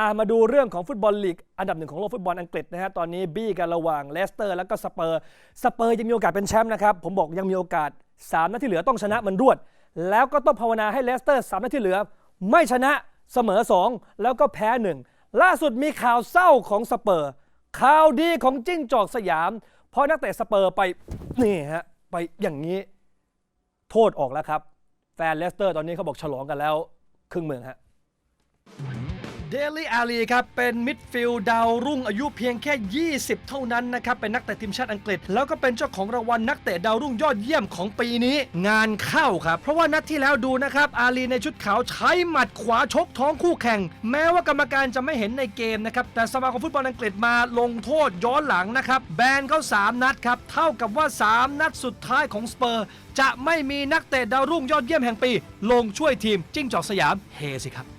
่ามาดูเรื่องของฟุตบอลลีกอันดับหนึ่งของโลกฟุตบอลอังกฤษนะฮะตอนนี้บี้กันระหว่างเลสเตอร์แล้วก็สเปอร์สเปอร์ยังมีโอกาสเป็นแชมป์นะครับ ผมบอกยังมีโอกาส3นัดที่เหลือต้องชนะมันรวด แล้วก็ต้องภาวนาให้เลสเตอร์สามนัดที่เหลือ ไม่ชนะเสมอ 2 แล้วก็แพ้หนึ่งล่าสุดมีข่าวเศร้าของสเปอร์ข่าวดีของจิ้งจอกสยาม เพราะนักเตะสเปอร์ไปนี่ฮะไปอย่างนี้ โทษออกแล้วครับ แฟนเลสเตอร์ตอนนี้เขาบอกฉลองกันแล้ว ครึ่งเมืองฮะ เดลี่อาลีครับ เป็นมิดฟิลด์ดาวรุ่งอายุเพียงแค่ 20 เท่านั้นนะครับ เป็นนักเตะทีมชาติอังกฤษ แล้วก็เป็นเจ้าของรางวัลนักเตะดาวรุ่งยอดเยี่ยมของปีนี้ งานเข้าครับ เพราะว่านัดที่แล้วดูนะครับ อาลีในชุดขาวใช้หมัดขวาชกท้องคู่แข่ง แม้ว่ากรรมการจะไม่เห็นในเกมนะครับ แต่สมาคมฟุตบอลอังกฤษมาลงโทษย้อนหลังนะครับ แบนเขา3นัดครับ เท่ากับว่า 3 นัดสุดท้ายของสเปอร์ จะไม่มีนักเตะดาวรุ่งยอดเยี่ยมแห่งปี ลงช่วยทีมจิ้งจอกสยามเฮสิครับ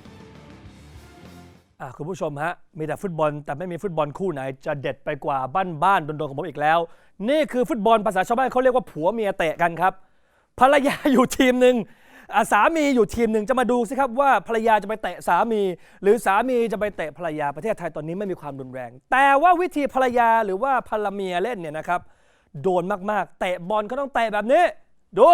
คุณผู้ชมฮะ มีแต่ฟุตบอล แต่ไม่มีฟุตบอลคู่ไหน จะเด็ดไปกว่าบ้านบ้านๆโดนๆของผมอีกแล้ว นี่คือฟุตบอลภาษาชาวบ้านเขาเรียกว่าผัวเมียเตะกันครับ ภรรยาอยู่ทีมหนึ่งสามีอยู่ทีมหนึ่งจะมาดูสิครับว่าภรรยาจะไปเตะสามี หรือสามีจะไปเตะภรรยาประเทศไทยตอนนี้ไม่มีความรุนแรง แต่ว่าวิธีภรรยาหรือว่าภรรเมียเล่นเนี่ยนะครับ โดนมากๆ เตะบอลเขาต้องเตะแบบนี้ ดู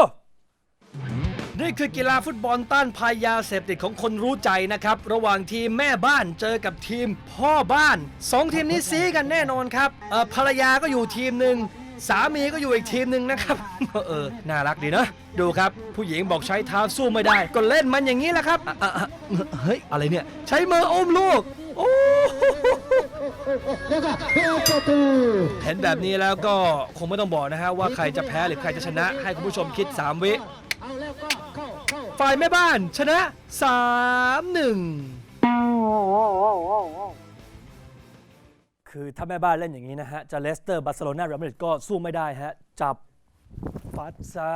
นี่คือกีฬาฟุตบอลต้านภัยยาเสพติดของคนรู้ใจนะครับ ระหว่างทีมแม่บ้านเจอกับทีมพ่อบ้านสองทีมนี้ซีกันแน่นอนครับเอ่อภรรยาก็อยู่ทีมหนึ่งสามีก็อยู่อีกทีมหนึ่งนะครับ เออ น่ารักดีนะ ดูครับ ผู้หญิงบอกใช้เท้าสู้ไม่ได้ ก็เล่นมันอย่างนี้แหละครับอะอะอะเฮ้ย อะไรเนี่ย ใช้มืออุ้มลูก โอ้เห็นแบบนี้แล้วก็คงไม่ต้องบอกนะฮะว่าใครจะแพ้หรือใครจะชนะ ให้คุณผู้ชมคิด 3 วิ ฝ่ายแม่บ้านชนะ 3 1 คือถ้าแม่บ้านเล่นอย่างนี้นะฮะ จะเลสเตอร์บาร์เซโลนาเรอัลมาดริดก็สู้ไม่ได้ฮะ จับฟัดซะ